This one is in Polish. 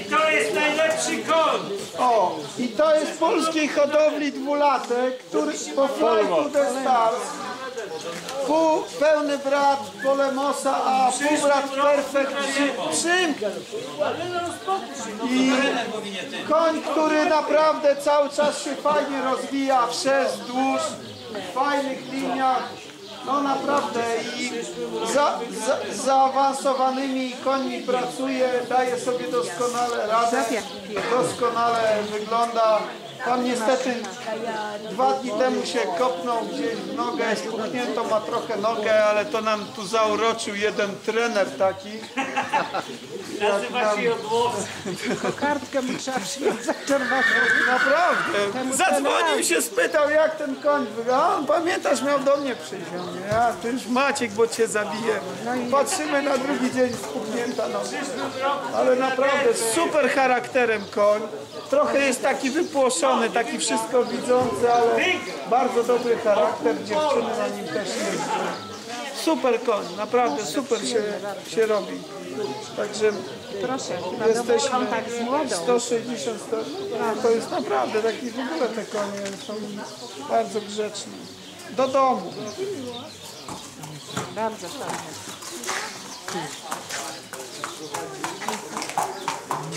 I to jest najlepszy koń. O, i to jest polskiej hodowli dwulatek, który po to the Stars. Pół pełny brat Polemosa, a pół brat Perfect Przy- Przym. I koń, który naprawdę cały czas się fajnie rozwija, wszerz, wzdłuż, w fajnych liniach. No naprawdę i za, za, zaawansowanymi końmi pracuje, daje sobie doskonale radę, doskonale wygląda. Pan niestety dwa dni temu się kopnął gdzieś w nogę, spuchnięto ma trochę nogę, ale to nam tu zauroczył jeden trener taki. Nazywa się Jodłowski. Kartkę mu trzeba przywiązać czerwoną. Naprawdę. Zadzwonił się, spytał jak ten koń wygląda. On pamiętasz, miał do mnie przyjść. Ja to już Maciek, bo cię zabiję. Patrzymy na drugi dzień spuchnięta noga. Ale naprawdę super charakterem koń. Trochę jest taki wypłoszony, taki wszystko widzący, ale bardzo dobry charakter. Dziewczyny na nim też jeżdżą. Super koń, naprawdę super się, się robi. Także Proszę, Jesteśmy kontakt z młodą. 160, 100, no, to jest naprawdę taki w ogóle te konie są bardzo grzeczne. Do domu. Bardzo fajnie.